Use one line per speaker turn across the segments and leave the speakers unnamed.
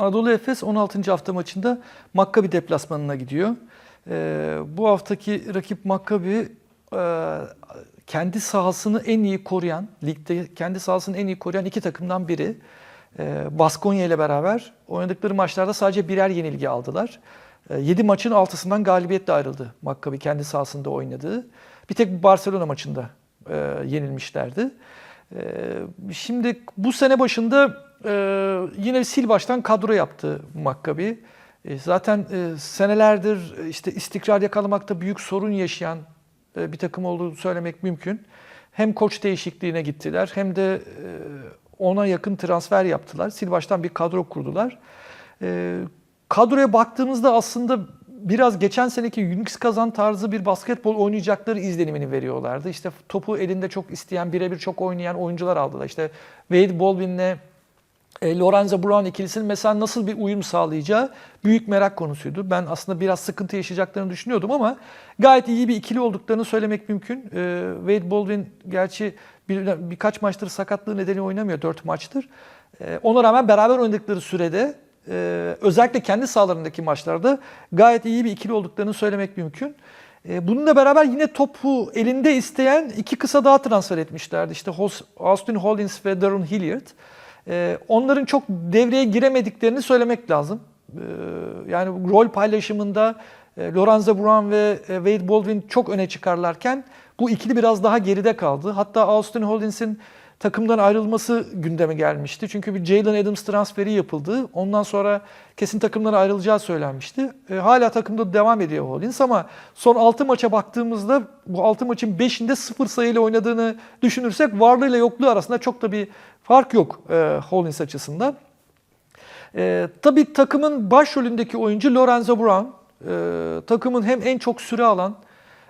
Anadolu Efes 16. hafta maçında Maccabi deplasmanına gidiyor. Ee, bu haftaki rakip Maccabi e, kendi sahasını en iyi koruyan, ligde kendi sahasını en iyi koruyan iki takımdan biri. Ee, Baskonya ile beraber oynadıkları maçlarda sadece birer yenilgi aldılar. 7 maçın 6'sından galibiyetle ayrıldı Maccabi kendi sahasında oynadığı. Bir tek Barcelona maçında e, yenilmişlerdi. E, şimdi bu sene başında e, yine sil baştan kadro yaptı Maccabi. E, zaten e, senelerdir işte istikrar yakalamakta büyük sorun yaşayan bir takım olduğunu söylemek mümkün. Hem koç değişikliğine gittiler hem de ona yakın transfer yaptılar. Sil baştan bir kadro kurdular. Kadroya baktığımızda aslında biraz geçen seneki Unix kazan tarzı bir basketbol oynayacakları izlenimini veriyorlardı. İşte topu elinde çok isteyen, birebir çok oynayan oyuncular aldılar. İşte Wade Baldwin'le e, Lorenzo Brown ikilisinin mesela nasıl bir uyum sağlayacağı büyük merak konusuydu. Ben aslında biraz sıkıntı yaşayacaklarını düşünüyordum ama gayet iyi bir ikili olduklarını söylemek mümkün. E, Wade Baldwin gerçi bir, birkaç maçtır sakatlığı nedeniyle oynamıyor, 4 maçtır. E, ona rağmen beraber oynadıkları sürede e, özellikle kendi sahalarındaki maçlarda gayet iyi bir ikili olduklarını söylemek mümkün. E, bununla beraber yine topu elinde isteyen iki kısa daha transfer etmişlerdi. İşte Austin Hollins ve Darren Hilliard. E, onların çok devreye giremediklerini söylemek lazım. E, yani rol paylaşımında e, Lorenzo Brown ve e, Wade Baldwin çok öne çıkarlarken bu ikili biraz daha geride kaldı. Hatta Austin Hollins'in takımdan ayrılması gündeme gelmişti. Çünkü bir Jalen Adams transferi yapıldı. Ondan sonra kesin takımdan ayrılacağı söylenmişti. E, hala takımda devam ediyor Hollins ama son 6 maça baktığımızda bu 6 maçın 5'inde 0 sayıyla oynadığını düşünürsek varlığıyla yokluğu arasında çok da bir fark yok e, Hollins açısından. E, tabii takımın başrolündeki oyuncu Lorenzo Brown. E, takımın hem en çok süre alan,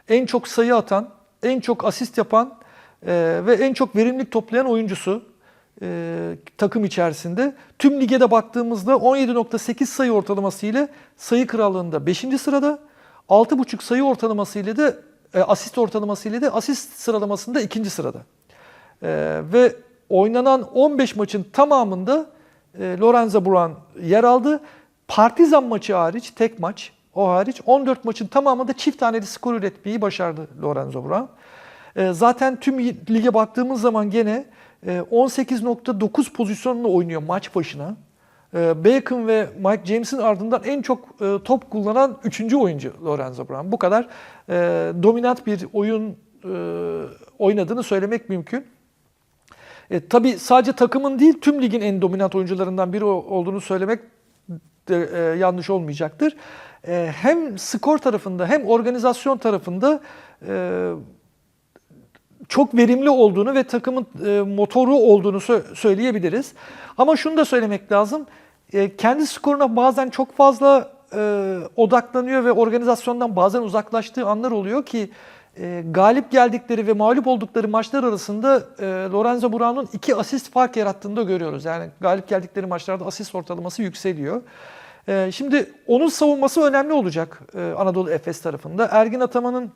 en çok sayı atan, en çok asist yapan e, ve en çok verimlilik toplayan oyuncusu e, takım içerisinde. Tüm lige baktığımızda 17.8 sayı ortalaması ile sayı krallığında 5. sırada, 6.5 sayı ortalaması ile de e, asist ortalaması ile de asist sıralamasında 2. sırada. E, ve oynanan 15 maçın tamamında e, Lorenzo Brown yer aldı. Partizan maçı hariç, tek maç o hariç 14 maçın tamamında çift taneli skor üretmeyi başardı Lorenzo Brown. E, zaten tüm lige baktığımız zaman gene e, 18.9 pozisyonla oynuyor maç başına. E, Bacon ve Mike James'in ardından en çok e, top kullanan 3. oyuncu Lorenzo Brown. Bu kadar e, dominant bir oyun e, oynadığını söylemek mümkün. E, tabii sadece takımın değil tüm ligin en dominant oyuncularından biri olduğunu söylemek de e, yanlış olmayacaktır. E, hem skor tarafında hem organizasyon tarafında e, çok verimli olduğunu ve takımın e, motoru olduğunu sö- söyleyebiliriz. Ama şunu da söylemek lazım. E, kendi skoruna bazen çok fazla e, odaklanıyor ve organizasyondan bazen uzaklaştığı anlar oluyor ki galip geldikleri ve mağlup oldukları maçlar arasında Lorenzo Brown'un iki asist fark yarattığını da görüyoruz. Yani galip geldikleri maçlarda asist ortalaması yükseliyor. Şimdi onun savunması önemli olacak Anadolu Efes tarafında. Ergin Ataman'ın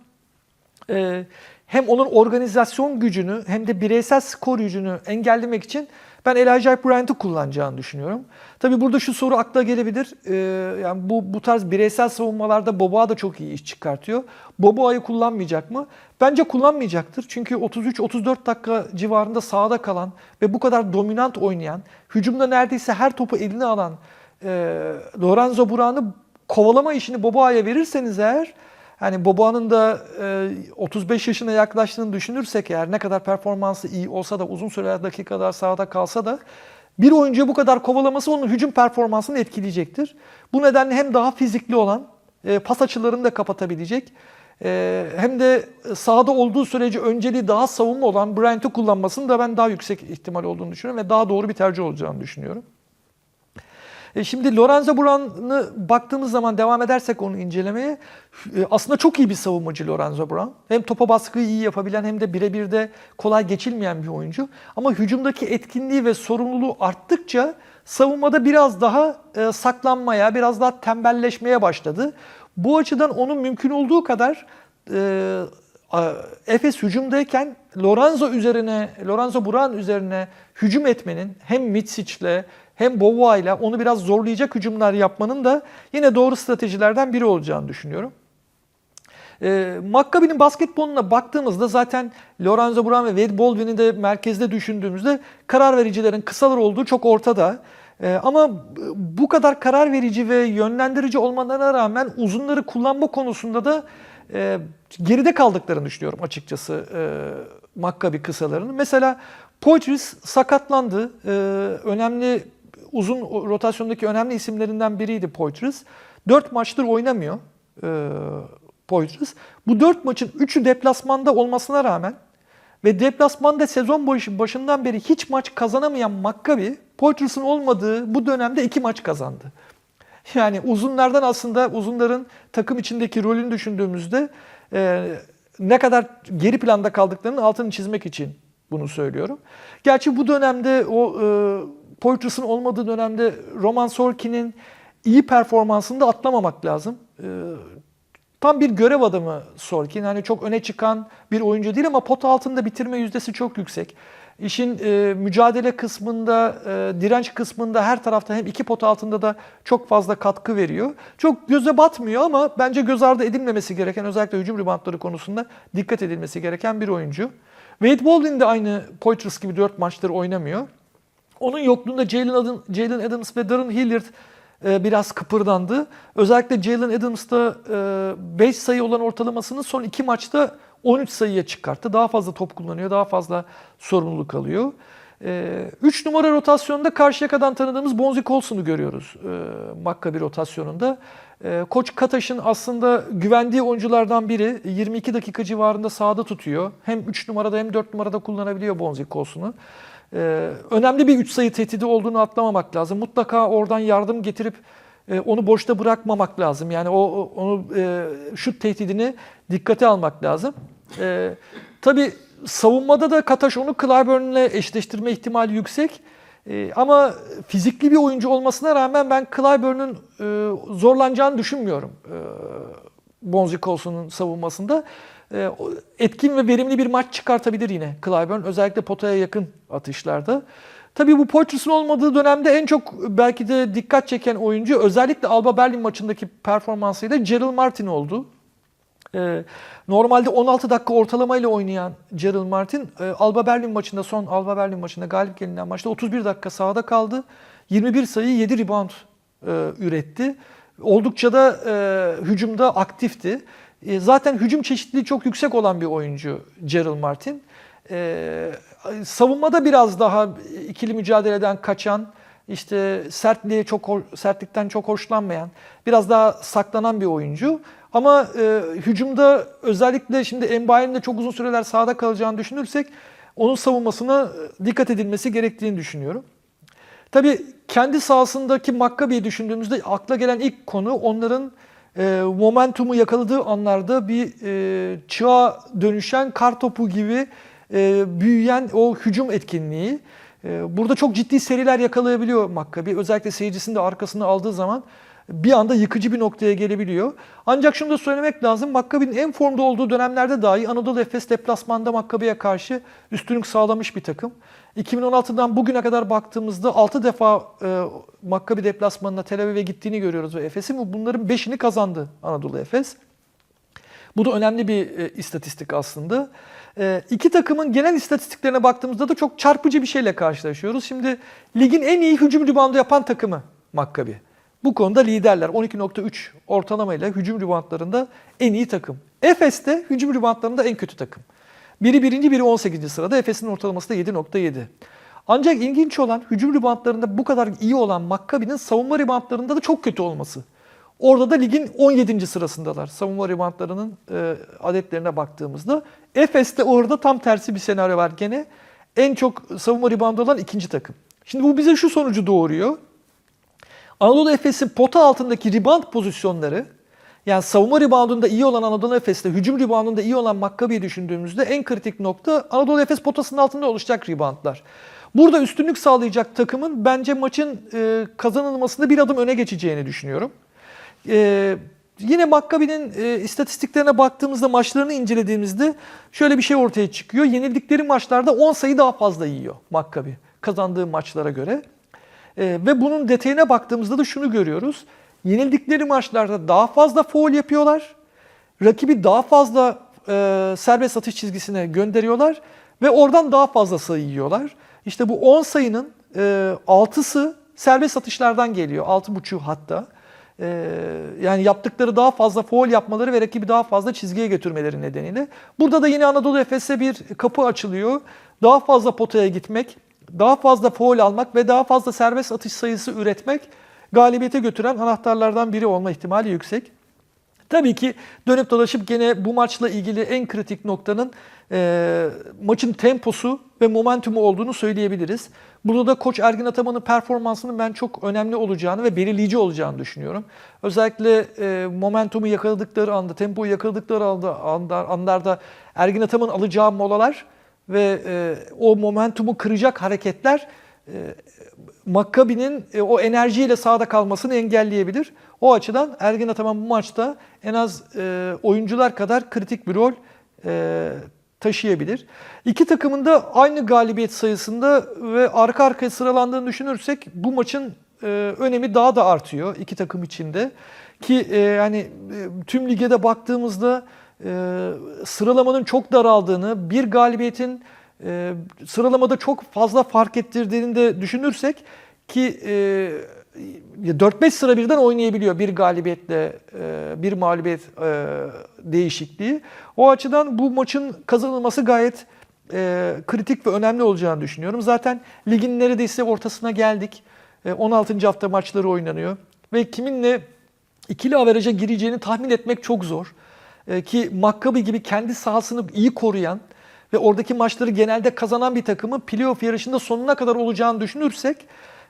hem onun organizasyon gücünü hem de bireysel skor gücünü engellemek için ben Elijah Bryant'ı kullanacağını düşünüyorum. Tabii burada şu soru akla gelebilir. Ee, yani bu bu tarz bireysel savunmalarda Boboa da çok iyi iş çıkartıyor. Boboa'yı kullanmayacak mı? Bence kullanmayacaktır. Çünkü 33-34 dakika civarında sahada kalan ve bu kadar dominant oynayan, hücumda neredeyse her topu eline alan e, Lorenzo Brown'ı kovalama işini Boboa'ya verirseniz eğer Hani Boboa'nın da e, 35 yaşına yaklaştığını düşünürsek eğer ne kadar performansı iyi olsa da uzun süre dakikalar sahada kalsa da bir oyuncuyu bu kadar kovalaması onun hücum performansını etkileyecektir. Bu nedenle hem daha fizikli olan e, pas açılarını da kapatabilecek e, hem de sahada olduğu sürece önceliği daha savunma olan Bryant'ı kullanmasının da ben daha yüksek ihtimal olduğunu düşünüyorum ve daha doğru bir tercih olacağını düşünüyorum. E şimdi Lorenzo Brown'ı baktığımız zaman devam edersek onu incelemeye e, aslında çok iyi bir savunmacı Lorenzo Brown. Hem topa baskıyı iyi yapabilen hem de birebir de kolay geçilmeyen bir oyuncu. Ama hücumdaki etkinliği ve sorumluluğu arttıkça savunmada biraz daha e, saklanmaya, biraz daha tembelleşmeye başladı. Bu açıdan onun mümkün olduğu kadar Efes hücumdayken Lorenzo üzerine, Lorenzo Brown üzerine hücum etmenin hem Mitsic'le hem Bovoa ile onu biraz zorlayacak hücumlar yapmanın da yine doğru stratejilerden biri olacağını düşünüyorum. E, Maccabi'nin basketboluna baktığımızda zaten Lorenzo Brown ve Wade Baldwin'i de merkezde düşündüğümüzde karar vericilerin kısalar olduğu çok ortada. E, ama bu kadar karar verici ve yönlendirici olmalarına rağmen uzunları kullanma konusunda da e, geride kaldıklarını düşünüyorum açıkçası e, Maccabi kısalarının. Mesela Poitras sakatlandı. E, önemli uzun rotasyondaki önemli isimlerinden biriydi Poitras. 4 maçtır oynamıyor e, Poitras. Bu 4 maçın 3'ü deplasmanda olmasına rağmen ve deplasmanda sezon başı, başından beri hiç maç kazanamayan Maccabi, Poitras'ın olmadığı bu dönemde 2 maç kazandı. Yani uzunlardan aslında uzunların takım içindeki rolünü düşündüğümüzde e, ne kadar geri planda kaldıklarının altını çizmek için bunu söylüyorum. Gerçi bu dönemde o e, Poitras'ın olmadığı dönemde Roman Sorkin'in iyi performansını da atlamamak lazım. E, tam bir görev adamı Sorkin. Hani çok öne çıkan bir oyuncu değil ama pot altında bitirme yüzdesi çok yüksek. İşin e, mücadele kısmında, e, direnç kısmında her tarafta hem iki pot altında da çok fazla katkı veriyor. Çok göze batmıyor ama bence göz ardı edilmemesi gereken özellikle hücum ribantları konusunda dikkat edilmesi gereken bir oyuncu. Wade Baldwin de aynı Poitras gibi 4 maçtır oynamıyor. Onun yokluğunda Jalen Adam- Jalen Adams ve Darren Hilliard e, biraz kıpırdandı. Özellikle Jalen Adams'da 5 sayı olan ortalamasını son 2 maçta 13 sayıya çıkarttı. Daha fazla top kullanıyor, daha fazla sorumluluk alıyor. 3 numara rotasyonda Karşıyaka'dan tanıdığımız Bonzi Colson'u görüyoruz e, Maccabi rotasyonunda. E, Koç Kataş'ın aslında güvendiği oyunculardan biri 22 dakika civarında sahada tutuyor. Hem 3 numarada hem 4 numarada kullanabiliyor Bonzi Colson'u. Ee, önemli bir 3 sayı tehdidi olduğunu atlamamak lazım. Mutlaka oradan yardım getirip e, onu boşta bırakmamak lazım. Yani o- onu e, şut tehdidini dikkate almak lazım. E, tabii savunmada da Kataş onu Clyburn'le eşleştirme ihtimali yüksek. E, ama fizikli bir oyuncu olmasına rağmen ben Clyburn'un e, zorlanacağını düşünmüyorum. E, Bonzi Colson'un savunmasında. E, etkin ve verimli bir maç çıkartabilir yine Clyburn. Özellikle potaya yakın atışlarda. Tabii bu Poitras'ın olmadığı dönemde en çok belki de dikkat çeken oyuncu özellikle Alba Berlin maçındaki performansıyla Gerald Martin oldu. Ee, normalde 16 dakika ortalamayla oynayan Gerald Martin e, Alba Berlin maçında son Alba Berlin maçında galip gelinen maçta 31 dakika sahada kaldı. 21 sayı 7 rebound e, üretti. Oldukça da e, hücumda aktifti. E, zaten hücum çeşitliliği çok yüksek olan bir oyuncu Gerald Martin. E, savunmada biraz daha ikili mücadeleden kaçan, işte sertliğe çok sertlikten çok hoşlanmayan, biraz daha saklanan bir oyuncu. Ama e, hücumda özellikle şimdi Embiid'in de çok uzun süreler sahada kalacağını düşünürsek onun savunmasına e, dikkat edilmesi gerektiğini düşünüyorum. Tabii kendi sahasındaki Maccabi'yi düşündüğümüzde akla gelen ilk konu onların e, momentumu yakaladığı anlarda bir e, çığa dönüşen kar topu gibi e, büyüyen o hücum etkinliği. E, burada çok ciddi seriler yakalayabiliyor Maccabi. Özellikle seyircisini de arkasına aldığı zaman bir anda yıkıcı bir noktaya gelebiliyor. Ancak şunu da söylemek lazım. Maccabi'nin en formda olduğu dönemlerde dahi Anadolu Efes deplasmanda Maccabi'ye karşı üstünlük sağlamış bir takım. 2016'dan bugüne kadar baktığımızda 6 defa e, Maccabi deplasmanına Tel Aviv'e gittiğini görüyoruz ve Efes'in bunların 5'ini kazandı Anadolu Efes. Bu da önemli bir e, istatistik aslında. E, iki takımın genel istatistiklerine baktığımızda da çok çarpıcı bir şeyle karşılaşıyoruz. Şimdi ligin en iyi hücum ribandı yapan takımı Maccabi. Bu konuda liderler. 12.3 ortalamayla hücum ribantlarında en iyi takım. Efes de hücum ribantlarında en kötü takım. Biri birinci, biri 18. sırada. Efes'in ortalaması da 7.7. Ancak ilginç olan hücum ribantlarında bu kadar iyi olan Maccabi'nin savunma ribantlarında da çok kötü olması. Orada da ligin 17. sırasındalar savunma ribantlarının e, adetlerine baktığımızda. Efes'te orada tam tersi bir senaryo var gene. En çok savunma ribandı olan ikinci takım. Şimdi bu bize şu sonucu doğuruyor. Anadolu Efes'in pota altındaki rebound pozisyonları yani savunma reboundunda iyi olan Anadolu Efes'te hücum reboundunda iyi olan Maccabi'yi düşündüğümüzde en kritik nokta Anadolu Efes potasının altında oluşacak reboundlar. Burada üstünlük sağlayacak takımın bence maçın e, kazanılmasında bir adım öne geçeceğini düşünüyorum. E, yine Maccabi'nin e, istatistiklerine baktığımızda maçlarını incelediğimizde şöyle bir şey ortaya çıkıyor. Yenildikleri maçlarda 10 sayı daha fazla yiyor Maccabi kazandığı maçlara göre. E, ve bunun detayına baktığımızda da şunu görüyoruz. Yenildikleri maçlarda daha fazla foul yapıyorlar. Rakibi daha fazla e, serbest atış çizgisine gönderiyorlar ve oradan daha fazla sayı yiyorlar. İşte bu 10 sayının e, 6'sı serbest atışlardan geliyor. 6.5'u hatta. E, yani yaptıkları daha fazla foul yapmaları ve rakibi daha fazla çizgiye götürmeleri nedeniyle. Burada da yine Anadolu Efes'e bir kapı açılıyor. Daha fazla potaya gitmek, daha fazla foul almak ve daha fazla serbest atış sayısı üretmek galibiyete götüren anahtarlardan biri olma ihtimali yüksek. Tabii ki dönüp dolaşıp gene bu maçla ilgili en kritik noktanın e, maçın temposu ve momentumu olduğunu söyleyebiliriz. Burada da Koç Ergin Ataman'ın performansının ben çok önemli olacağını ve belirleyici olacağını düşünüyorum. Özellikle e, momentumu yakaladıkları anda, tempoyu yakaladıkları anda, anda, anlarda Ergin Ataman'ın alacağı molalar ve e, o momentumu kıracak hareketler e, Maccabi'nin e, o enerjiyle sahada kalmasını engelleyebilir. O açıdan Ergin Ataman bu maçta en az e, oyuncular kadar kritik bir rol e, taşıyabilir. İki takımın da aynı galibiyet sayısında ve arka arkaya sıralandığını düşünürsek bu maçın e, önemi daha da artıyor iki takım içinde. Ki e, yani e, tüm lige de baktığımızda e, sıralamanın çok daraldığını, bir galibiyetin e, sıralamada çok fazla fark ettirdiğini de düşünürsek ki e, 4-5 sıra birden oynayabiliyor bir galibiyetle e, bir mağlubiyet e, değişikliği. O açıdan bu maçın kazanılması gayet e, kritik ve önemli olacağını düşünüyorum. Zaten ligin neredeyse ortasına geldik. E, 16. hafta maçları oynanıyor ve kiminle ikili averaja gireceğini tahmin etmek çok zor. E, ki Maccabi gibi kendi sahasını iyi koruyan ve oradaki maçları genelde kazanan bir takımın playoff yarışında sonuna kadar olacağını düşünürsek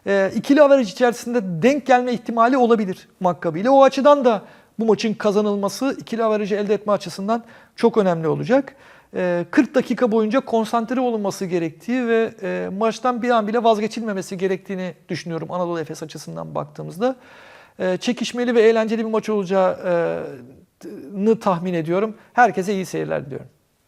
e, ikili averaj içerisinde denk gelme ihtimali olabilir Maccabi ile. O açıdan da bu maçın kazanılması ikili averajı elde etme açısından çok önemli olacak. E, 40 dakika boyunca konsantre olunması gerektiği ve e, maçtan bir an bile vazgeçilmemesi gerektiğini düşünüyorum Anadolu Efes açısından baktığımızda. E, çekişmeli ve eğlenceli bir maç olacağını tahmin ediyorum. Herkese iyi seyirler diliyorum.